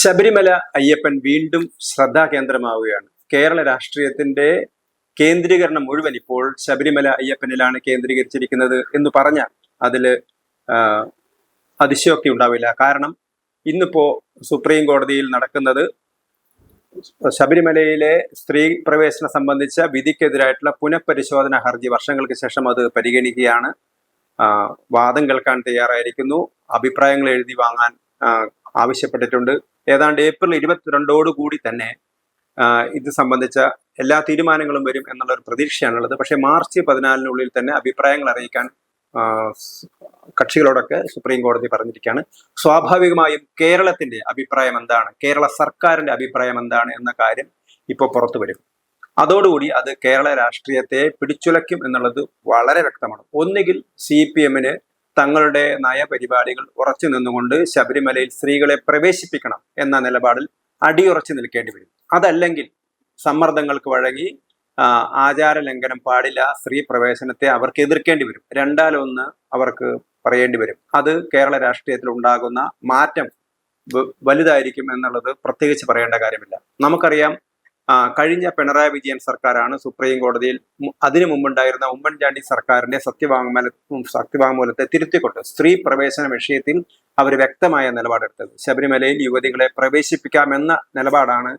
ശബരിമല അയ്യപ്പൻ വീണ്ടും ശ്രദ്ധാകേന്ദ്രമാവുകയാണ് കേരള രാഷ്ട്രീയത്തിന്റെ കേന്ദ്രീകരണം മുഴുവൻ ഇപ്പോൾ ശബരിമല അയ്യപ്പനിലാണ് കേന്ദ്രീകരിച്ചിരിക്കുന്നത് എന്ന് പറഞ്ഞാൽ അതിൽ അതിശയോക്തി ഉണ്ടാവില്ല. കാരണം ഇന്നിപ്പോ സുപ്രീം കോടതിയിൽ നടക്കുന്നത് ശബരിമലയിലെ സ്ത്രീ പ്രവേശനം സംബന്ധിച്ച വിധിക്കെതിരായിട്ടുള്ള പുനഃപരിശോധന ഹർജി വർഷങ്ങൾക്ക് ശേഷം അത് പരിഗണിക്കുകയാണ്. വാദം കേൾക്കാൻ തയ്യാറായിരിക്കുന്നു. അഭിപ്രായങ്ങൾ എഴുതി വാങ്ങാൻ ആവശ്യപ്പെട്ടിട്ടുണ്ട്. ഏതാണ്ട് ഏപ്രിൽ ഇരുപത്തിരണ്ടോടു കൂടി തന്നെ ഇത് സംബന്ധിച്ച എല്ലാ തീരുമാനങ്ങളും വരും എന്നുള്ള ഒരു പ്രതീക്ഷയാണുള്ളത്. പക്ഷേ മാർച്ച് പതിനാലിനുള്ളിൽ തന്നെ അഭിപ്രായങ്ങൾ അറിയിക്കാൻ കക്ഷികളോടൊക്കെ സുപ്രീം കോടതി പറഞ്ഞിരിക്കുകയാണ്. സ്വാഭാവികമായും കേരളത്തിന്റെ അഭിപ്രായം എന്താണ്? കേരള സർക്കാരിന്റെ അഭിപ്രായം എന്താണ് എന്ന കാര്യം ഇപ്പോൾ പുറത്തു വരും. അതോടുകൂടി അത് കേരള രാഷ്ട്രീയത്തെ പിടിച്ചുലയ്ക്കും എന്നുള്ളത് വളരെ വ്യക്തമാണ്. ഒന്നുകിൽ സി പി എമ്മിന് തങ്ങളുടെ നയപരിപാടികൾ ഉറച്ചു നിന്നുകൊണ്ട് ശബരിമലയിൽ സ്ത്രീകളെ പ്രവേശിപ്പിക്കണം എന്ന നിലപാടിൽ അടിയുറച്ചു നിൽക്കേണ്ടി വരും. അതല്ലെങ്കിൽ സമ്മർദ്ദങ്ങൾക്ക് വഴങ്ങി ആചാര ലംഘനം പാടില്ല സ്ത്രീ പ്രവേശനത്തെ അവർക്ക് എതിർക്കേണ്ടി വരും. രണ്ടാലൊന്ന് അവർക്ക് പറയേണ്ടി വരും. അത് കേരള രാഷ്ട്രീയത്തിൽ ഉണ്ടാകുന്ന മാറ്റം വലുതായിരിക്കും എന്നുള്ളത് പ്രത്യേകിച്ച് പറയേണ്ട കാര്യമില്ല. നമുക്കറിയാം കഴിഞ്ഞ പിണറായി വിജയൻ സർക്കാരാണ് സുപ്രീം കോടതിയിൽ അതിനു മുമ്പുണ്ടായിരുന്ന ഉമ്മൻചാണ്ടി സർക്കാരിന്റെ സത്യവാങ്മൂല സത്യവാങ്മൂലത്തെ തിരുത്തിക്കൊണ്ട് സ്ത്രീ പ്രവേശന വിഷയത്തിൽ അവർ വ്യക്തമായ നിലപാടെടുത്തത്. ശബരിമലയിൽ യുവതികളെ പ്രവേശിപ്പിക്കാമെന്ന നിലപാടാണ്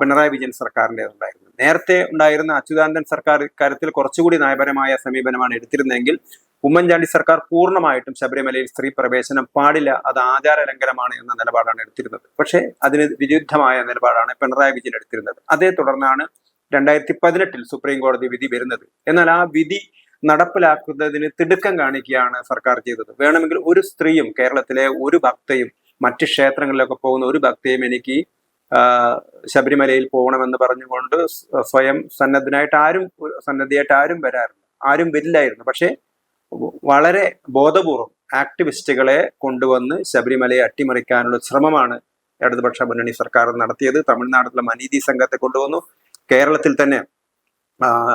പിണറായി വിജയൻ സർക്കാരിന്റെ ഉണ്ടായിരുന്നത് നേരത്തെ ഉണ്ടായിരുന്ന അച്യുതാനന്ദൻ സർക്കാർ ഇക്കാര്യത്തിൽ കുറച്ചുകൂടി നയപരമായ സമീപനമാണ് എടുത്തിരുന്നതെങ്കിൽ ഉമ്മൻചാണ്ടി സർക്കാർ പൂർണമായിട്ടും ശബരിമലയിൽ സ്ത്രീ പ്രവേശനം പാടില്ല. അത് ആചാര ലംഘനമാണ് എന്ന നിലപാടാണ് എടുത്തിരുന്നത്. പക്ഷേ അതിന് വിരുദ്ധമായ നിലപാടാണ് പിണറായി വിജയൻ എടുത്തിരുന്നത്. അതേ തുടർന്നാണ് രണ്ടായിരത്തി പതിനെട്ടിൽ സുപ്രീം കോടതി വിധി വരുന്നത്. എന്നാൽ ആ വിധി നടപ്പിലാക്കുന്നതിന് തിടുക്കം കാണിക്കുകയാണ് സർക്കാർ ചെയ്തത്. വേണമെങ്കിൽ ഒരു സ്ത്രീയും കേരളത്തിലെ ഒരു ഭക്തയും മറ്റ് ക്ഷേത്രങ്ങളിലൊക്കെ പോകുന്ന ഒരു ഭക്തയും എനിക്ക് ശബരിമലയിൽ പോകണമെന്ന് പറഞ്ഞുകൊണ്ട് സ്വ- സ്വയം സന്നദ്ധനായിട്ട് ആരും സന്നദ്ധയായിട്ട് ആരും വരാറില്ല. ആരും വരില്ലായിരുന്നു. പക്ഷേ വളരെ ബോധപൂർവം ആക്ടിവിസ്റ്റുകളെ കൊണ്ടുവന്ന് ശബരിമലയെ അട്ടിമറിക്കാനുള്ള ശ്രമമാണ് ഇടതുപക്ഷ മുന്നണി സർക്കാർ നടത്തിയത്. തമിഴ്നാട്ടിലെ മനീതി സംഘത്തെ കൊണ്ടുവന്നു. കേരളത്തിൽ തന്നെ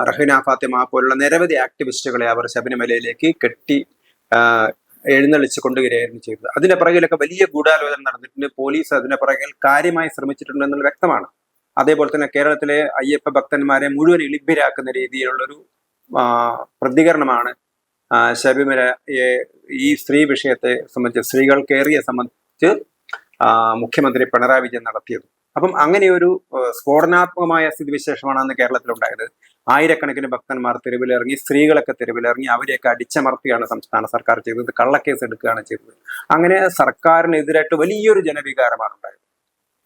റഹീന ഫാത്തിമ പോലുള്ള നിരവധി ആക്ടിവിസ്റ്റുകളെ അവർ ശബരിമലയിലേക്ക് കെട്ടി എഴുന്നള്ളിച്ച് കൊണ്ടുവരികയായിരുന്നു ചെയ്തത്. അതിന്റെ പിറകിലൊക്കെ വലിയ ഗൂഢാലോചന നടന്നിട്ടുണ്ട്. പോലീസ് അതിന്റെ പിറകിൽ കാര്യമായി ശ്രമിച്ചിട്ടുണ്ട് എന്നുള്ള വ്യക്തമാണ്. അതേപോലെ തന്നെ കേരളത്തിലെ അയ്യപ്പ ഭക്തന്മാരെ മുഴുവൻ ഇളിഭ്യരാക്കുന്ന രീതിയിലുള്ളൊരു പ്രതികരണമാണ് ശബരിമലയെ ഈ സ്ത്രീ വിഷയത്തെ സംബന്ധിച്ച് സ്ത്രീകൾ കയറിയെ സംബന്ധിച്ച് മുഖ്യമന്ത്രി പിണറായി വിജയൻ നടത്തിയത്. അപ്പം അങ്ങനെ ഒരു സ്ഫോടനാത്മകമായ സ്ഥിതിവിശേഷമാണ് അന്ന് കേരളത്തിലുണ്ടായത്. ആയിരക്കണക്കിന് ഭക്തന്മാർ തെരുവിലിറങ്ങി സ്ത്രീകളൊക്കെ തെരുവിലിറങ്ങി അവരെയൊക്കെ അടിച്ചമർത്തുകയാണ് സംസ്ഥാന സർക്കാർ ചെയ്തത് കള്ളക്കേസ് എടുക്കുകയാണ് ചെയ്തത്. അങ്ങനെ സർക്കാരിനെതിരായിട്ട് വലിയൊരു ജനവികാരമാണ് ഉണ്ടായത്.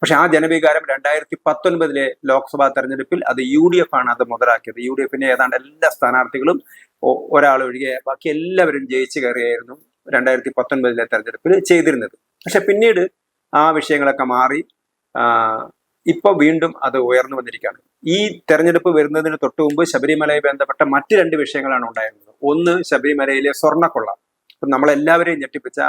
പക്ഷെ ആ ജനവികാരം രണ്ടായിരത്തി പത്തൊൻപതിലെ ലോക്സഭാ തെരഞ്ഞെടുപ്പിൽ അത് യു ഡി എഫ് ആണ് അത് മുതലാക്കിയത്. യു ഡി എഫിന്റെ ഏതാണ്ട് എല്ലാ സ്ഥാനാർത്ഥികളും ഒരാൾ ഒഴികെ ബാക്കി എല്ലാവരും ജയിച്ചു കയറിയായിരുന്നു രണ്ടായിരത്തി പത്തൊൻപതിലെ തെരഞ്ഞെടുപ്പിൽ ചെയ്തിരുന്നത്. പക്ഷെ പിന്നീട് ആ വിഷയങ്ങളൊക്കെ മാറി ഇപ്പൊ വീണ്ടും അത് ഉയർന്നു വന്നിരിക്കുകയാണ്. ഈ തെരഞ്ഞെടുപ്പ് വരുന്നതിന് തൊട്ട് മുമ്പ് ശബരിമലയെ ബന്ധപ്പെട്ട മറ്റ് രണ്ട് വിഷയങ്ങളാണ് ഉണ്ടായിരുന്നത്. ഒന്ന് ശബരിമലയിലെ സ്വർണക്കൊള്ള. അപ്പം നമ്മളെല്ലാവരെയും ഞെട്ടിപ്പിച്ച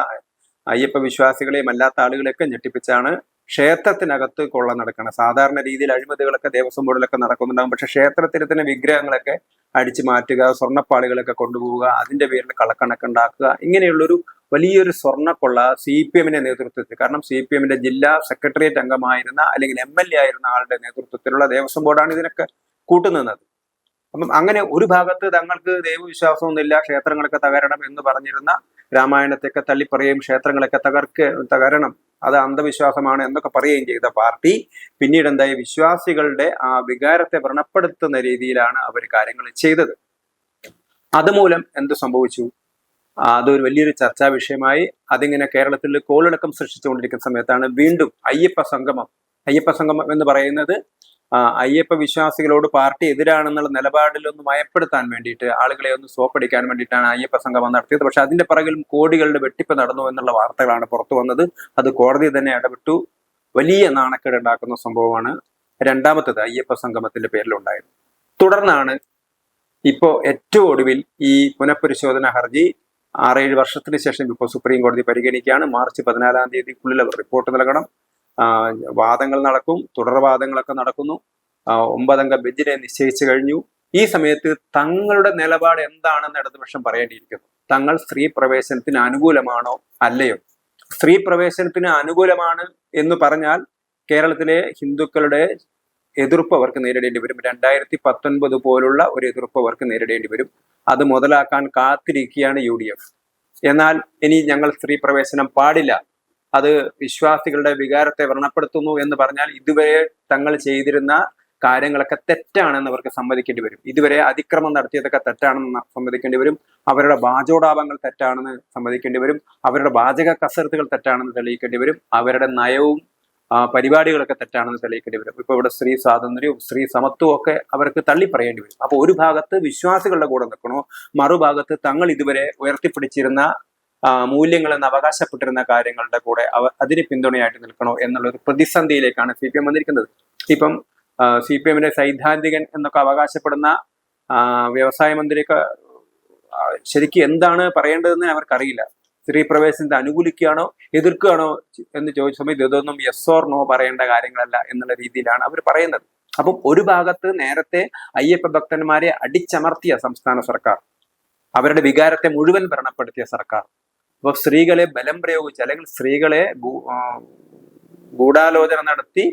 അയ്യപ്പ വിശ്വാസികളെയും അല്ലാത്ത ആളുകളെയൊക്കെ ഞെട്ടിപ്പിച്ചാണ് ക്ഷേത്രത്തിനകത്ത് കൊള്ള നടക്കണം സാധാരണ രീതിയിൽ അഴിമതികളൊക്കെ ദേവസ്വം ബോർഡിലൊക്കെ നടക്കുന്നുണ്ടാകും. പക്ഷെ ക്ഷേത്രത്തിൽ തന്നെ വിഗ്രഹങ്ങളൊക്കെ അടിച്ചു മാറ്റുക സ്വർണപ്പാളികളൊക്കെ കൊണ്ടുപോവുക അതിന്റെ പേരിൽ കള്ളക്കണക്കുണ്ടാക്കുക ഇങ്ങനെയുള്ളൊരു വലിയൊരു സ്വർണക്കൊള്ള സി പി എമ്മിന്റെ നേതൃത്വത്തിൽ കാരണം സി പി എമ്മിന്റെ ജില്ലാ സെക്രട്ടേറിയറ്റ് അംഗമായിരുന്ന അല്ലെങ്കിൽ എം എൽ എ ആയിരുന്ന ആളുടെ നേതൃത്വത്തിലുള്ള ദേവസ്വം ബോർഡാണ് ഇതിനൊക്കെ കൂട്ടുനിന്നത്. അപ്പം അങ്ങനെ ഒരു ഭാഗത്ത് തങ്ങൾക്ക് ദൈവവിശ്വാസമൊന്നുമില്ല ക്ഷേത്രങ്ങളൊക്കെ തകരണം എന്ന് പറഞ്ഞിരുന്ന രാമായണത്തെയൊക്കെ തള്ളിപ്പറയുകയും ക്ഷേത്രങ്ങളൊക്കെ തകർക്ക് തകരണം. അത് അന്ധവിശ്വാസമാണ് എന്നൊക്കെ പറയുകയും ചെയ്ത. പാർട്ടി പിന്നീട് എന്തായി? വിശ്വാസികളുടെ ആ വികാരത്തെ വ്രണപ്പെടുത്തുന്ന രീതിയിലാണ് അവർ കാര്യങ്ങൾ ചെയ്തത്. അതുമൂലം എന്ത് സംഭവിച്ചു? അതൊരു വലിയൊരു ചർച്ചാ വിഷയമായി. അതിങ്ങനെ കേരളത്തിൽ കോളിളക്കം സൃഷ്ടിച്ചുകൊണ്ടിരിക്കുന്ന സമയത്താണ് വീണ്ടും അയ്യപ്പ സംഗമം അയ്യപ്പ സംഗമം എന്ന് പറയുന്നത് അയ്യപ്പ വിശ്വാസികളോട് പാർട്ടി എതിരാണെന്നുള്ള നിലപാടിൽ ഒന്ന് മയപ്പെടുത്താൻ വേണ്ടിയിട്ട് ആളുകളെ ഒന്ന് സോപ്പടിക്കാൻ വേണ്ടിയിട്ടാണ് അയ്യപ്പ സംഗമം നടത്തിയത്. പക്ഷെ അതിന്റെ പിറകിലും കോടികളുടെ വെട്ടിപ്പ് നടന്നു എന്നുള്ള വാർത്തകളാണ് പുറത്തു വന്നത്. അത് കോടതി തന്നെ ഇടപെട്ടു. വലിയ നാണക്കേട് ഉണ്ടാക്കുന്ന സംഭവമാണ് രണ്ടാമത്തത് അയ്യപ്പ സംഗമത്തിന്റെ പേരിലുണ്ടായത്. തുടർന്നാണ് ഇപ്പോ ഏറ്റവും ഒടുവിൽ ഈ പുനഃപരിശോധന ഹർജി ആറേഴ് വർഷത്തിന് ശേഷം ഇപ്പോൾ സുപ്രീം കോടതി പരിഗണിക്കുകയാണ്. മാർച്ച് പതിനാലാം തീയതിക്കുള്ളിൽ അവർ റിപ്പോർട്ട് നൽകണം. വാദങ്ങൾ നടക്കും തുടർവാദങ്ങളൊക്കെ നടക്കുന്നു. ഒമ്പതംഗ ബെഞ്ചിനെ നിശ്ചയിച്ചു കഴിഞ്ഞു. ഈ സമയത്ത് തങ്ങളുടെ നിലപാട് എന്താണെന്ന് ഇടതുപക്ഷം പറയേണ്ടിയിരിക്കുന്നു. തങ്ങൾ സ്ത്രീ പ്രവേശനത്തിന് അനുകൂലമാണോ അല്ലയോ? സ്ത്രീ പ്രവേശനത്തിന് അനുകൂലമാണ് എന്ന് പറഞ്ഞാൽ കേരളത്തിലെ ഹിന്ദുക്കളുടെ എതിർപ്പ് അവർക്ക് നേരിടേണ്ടി വരും. രണ്ടായിരത്തി പത്തൊൻപത് പോലുള്ള ഒരു എതിർപ്പ് അവർക്ക് നേരിടേണ്ടി വരും. അത് മുതലാക്കാൻ കാത്തിരിക്കുകയാണ് യു എന്നാൽ ഇനി ഞങ്ങൾ സ്ത്രീ പ്രവേശനം പാടില്ല. അത് വിശ്വാസികളുടെ വികാരത്തെ വ്രണപ്പെടുത്തുന്നു എന്ന് പറഞ്ഞാൽ ഇതുവരെ തങ്ങൾ ചെയ്തിരുന്ന കാര്യങ്ങളൊക്കെ തെറ്റാണെന്ന് അവർക്ക് സമ്മതിക്കേണ്ടി വരും. ഇതുവരെ അതിക്രമം നടത്തിയതൊക്കെ തെറ്റാണെന്ന് സമ്മതിക്കേണ്ടി വരും. അവരുടെ വാചോടാപങ്ങൾ തെറ്റാണെന്ന് സമ്മതിക്കേണ്ടി വരും. അവരുടെ വാചക കസരത്തുകൾ തെറ്റാണെന്ന് തെളിയിക്കേണ്ടി വരും. അവരുടെ നയവും പരിപാടികളൊക്കെ തെറ്റാണെന്ന് തെളിയിക്കേണ്ടി വരും. ഇപ്പൊ ഇവിടെ സ്ത്രീ സ്വാതന്ത്ര്യവും സ്ത്രീ സമത്വവും ഒക്കെ അവർക്ക് തള്ളി പറയേണ്ടി വരും. അപ്പൊ ഒരു ഭാഗത്ത് വിശ്വാസികളുടെ കൂടെ നിൽക്കണോ? മറുഭാഗത്ത് തങ്ങൾ ഇതുവരെ ഉയർത്തിപ്പിടിച്ചിരുന്ന മൂല്യങ്ങളെന്ന് അവകാശപ്പെട്ടിരുന്ന കാര്യങ്ങളുടെ കൂടെ അവ അതിന് പിന്തുണയായിട്ട് നിൽക്കണോ എന്നുള്ള ഒരു പ്രതിസന്ധിയിലേക്കാണ് സി പി എം വന്നിരിക്കുന്നത്. ഇപ്പം സി പി എമ്മിന്റെ സൈദ്ധാന്തികൻ എന്നൊക്കെ അവകാശപ്പെടുന്ന വ്യവസായ മന്ത്രിയൊക്കെ ശരിക്കും എന്താണ് പറയേണ്ടതെന്ന് അവർക്കറിയില്ല. സ്ത്രീ പ്രവേശനത്തെ അനുകൂലിക്കുകയാണോ എതിർക്കുകയാണോ എന്ന് ചോദിച്ച സമയത്ത് ഇതൊന്നും യെസ് ഓർ നോ പറയേണ്ട കാര്യങ്ങളല്ല എന്നുള്ള രീതിയിലാണ് അവർ പറയുന്നത്. അപ്പം ഒരു ഭാഗത്ത് നേരത്തെ അയ്യപ്പ ഭക്തന്മാരെ അടിച്ചമർത്തിയ സംസ്ഥാന സർക്കാർ അവരുടെ വികാരത്തെ മുഴുവൻ ഭരണപ്പെടുത്തിയ സർക്കാർ അപ്പൊ സ്ത്രീകളെ ബലം പ്രയോഗിച്ച് അല്ലെങ്കിൽ സ്ത്രീകളെ ഗൂഢാലോചന നടത്തി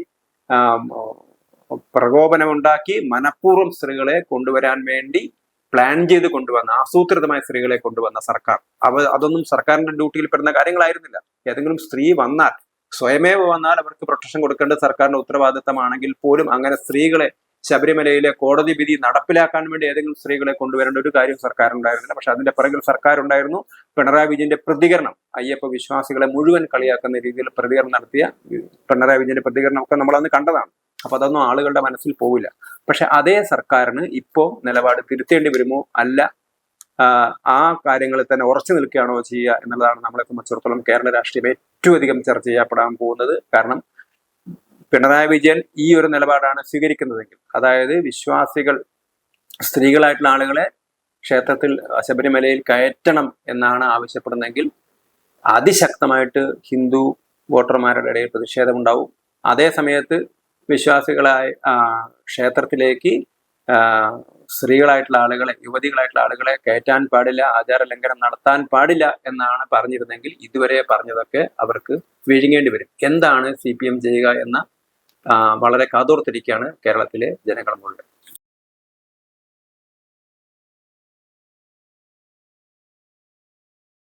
പ്രകോപനം പ്രകോപനമുണ്ടാക്കി മനഃപൂർവം സ്ത്രീകളെ കൊണ്ടുവരാൻ വേണ്ടി പ്ലാൻ ചെയ്ത് കൊണ്ടുവന്ന ആസൂത്രിതമായ സ്ത്രീകളെ കൊണ്ടുവന്ന സർക്കാർ. അവ അതൊന്നും സർക്കാരിന്റെ ഡ്യൂട്ടിയിൽ പെടുന്ന കാര്യങ്ങളായിരുന്നില്ല. ഏതെങ്കിലും സ്ത്രീ വന്നാൽ സ്വയമേവ വന്നാൽ അവർക്ക് പ്രൊട്ടക്ഷൻ കൊടുക്കേണ്ടത് സർക്കാരിന്റെ ഉത്തരവാദിത്തമാണെങ്കിൽ പോലും അങ്ങനെ സ്ത്രീകളെ ശബരിമലയിലെ കോടതി വിധി നടപ്പിലാക്കാൻ വേണ്ടി ഏതെങ്കിലും സ്ത്രീകളെ കൊണ്ടുവരേണ്ട ഒരു കാര്യം സർക്കാർ ഉണ്ടായിരുന്നില്ല പക്ഷെ അതിന്റെ പിറകിൽ സർക്കാർ ഉണ്ടായിരുന്നു പിണറായി വിജയന്റെ പ്രതികരണം അയ്യപ്പ വിശ്വാസികളെ മുഴുവൻ കളിയാക്കുന്ന രീതിയിൽ പ്രതികരണം നടത്തിയ പിണറായി വിജയന്റെ പ്രതികരണം ഒക്കെ നമ്മൾ അന്ന് കണ്ടതാണ്. അപ്പൊ അതൊന്നും ആളുകളുടെ മനസ്സിൽ പോവില്ല. പക്ഷെ അതേ സർക്കാരിന് ഇപ്പോ നിലപാട് തിരുത്തേണ്ടി വരുമോ? അല്ല. ആ, കാര്യങ്ങളിൽ തന്നെ ഉറച്ചു നിൽക്കുകയാണോ ചെയ്യുക എന്നുള്ളതാണ് നമ്മളെ സംബന്ധിച്ചിടത്തോളം കേരള രാഷ്ട്രീയം ഏറ്റവും അധികം ചർച്ച ചെയ്യപ്പെടാൻ പോകുന്നത്. കാരണം പിണറായി വിജയൻ ഈ ഒരു നിലപാടാണ് സ്വീകരിക്കുന്നതെങ്കിൽ അതായത് വിശ്വാസികൾ സ്ത്രീകളായിട്ടുള്ള ആളുകളെ ക്ഷേത്രത്തിൽ ശബരിമലയിൽ കയറ്റണം എന്നാണ് ആവശ്യപ്പെടുന്നതെങ്കിൽ അതിശക്തമായിട്ട് ഹിന്ദു വോട്ടർമാരുടെ ഇടയിൽ പ്രതിഷേധമുണ്ടാവും. അതേ സമയത്ത് വിശ്വാസികളായ ക്ഷേത്രത്തിലേക്ക് സ്ത്രീകളായിട്ടുള്ള ആളുകളെ യുവതികളായിട്ടുള്ള ആളുകളെ കയറ്റാൻ പാടില്ല ആചാര ലംഘനം നടത്താൻ പാടില്ല എന്നാണ് പറഞ്ഞിരുന്നെങ്കിൽ ഇതുവരെ പറഞ്ഞതൊക്കെ അവർക്ക് വിഴുങ്ങേണ്ടി വരും. എന്താണ് സി ചെയ്യുക എന്ന വളരെ കാതോർത്തിരിക്കുകയാണ് കേരളത്തിലെ ജനങ്ങൾ മുഴുവൻ.